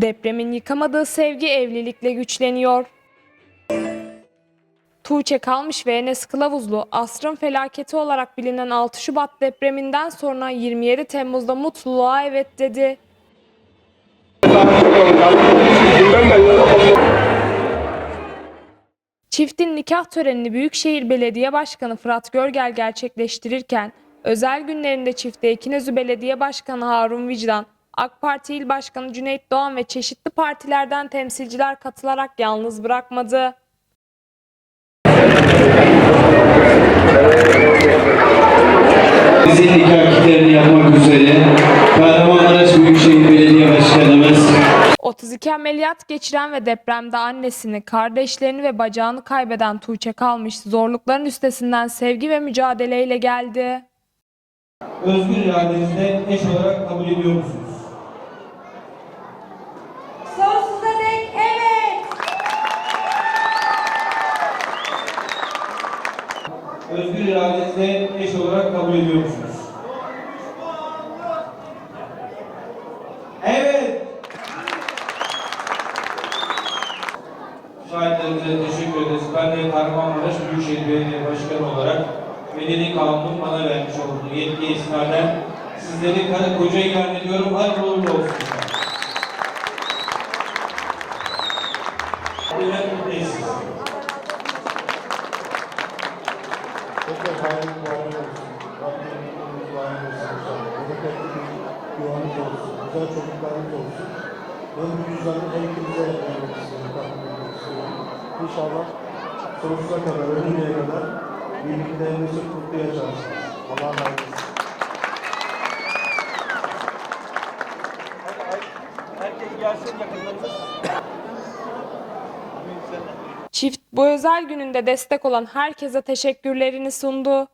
Depremin yıkamadığı sevgi evlilikle güçleniyor. Tuğçe Kalmış ve Enes Kılavuzlu asrın felaketi olarak bilinen 6 Şubat depreminden sonra 27 Temmuz'da mutluluğa evet dedi. Çiftin nikah törenini Büyükşehir Belediye Başkanı Fırat Görgel gerçekleştirirken özel günlerinde çifte Ekinözü Belediye Başkanı Harun Vicdan, AK Parti İl Başkanı Cüneyt Doğan ve çeşitli partilerden temsilciler katılarak yalnız bırakmadı. Bizim nikah yapmak üzere Kahramanmaraş Büyükşehir Belediye Başkanımız 32 ameliyat geçiren ve depremde annesini, kardeşlerini ve bacağını kaybeden Tuğçe Kalmış zorlukların üstesinden sevgi ve mücadeleyle geldi. özgür iradenizle eş olarak kabul ediyor musunuz? Sonsuza dek evet. Özgür iradenizle eş olarak kabul ediyor musunuz? Evet. Şahitlerimize teşekkür ederiz. Ben de Kahramanmaraş Büyükşehir Belediye Başkanı olarak Medeni Kanun'un bana vermiş olduğu yetki istinaden sizleri karı koca ilan ediyorum. Hayırlı uğurlu olsun. Tekrar hayırlı bayram olsun. Rabbim ömrünüzü bayram olsun inşallah. Bereketli bir yuvanız olsun. Güzel çocuklarınız olsun. Ben bu yüzden her ikinize vermek istiyorum. takdim etmek istiyorum. İnşallah sonsuza kadar, ölünceye kadar birliklerinizi kutlayacaksınız. Allah'a emanet olun. Çift bu özel gününde destek olan herkese teşekkürlerini sundu.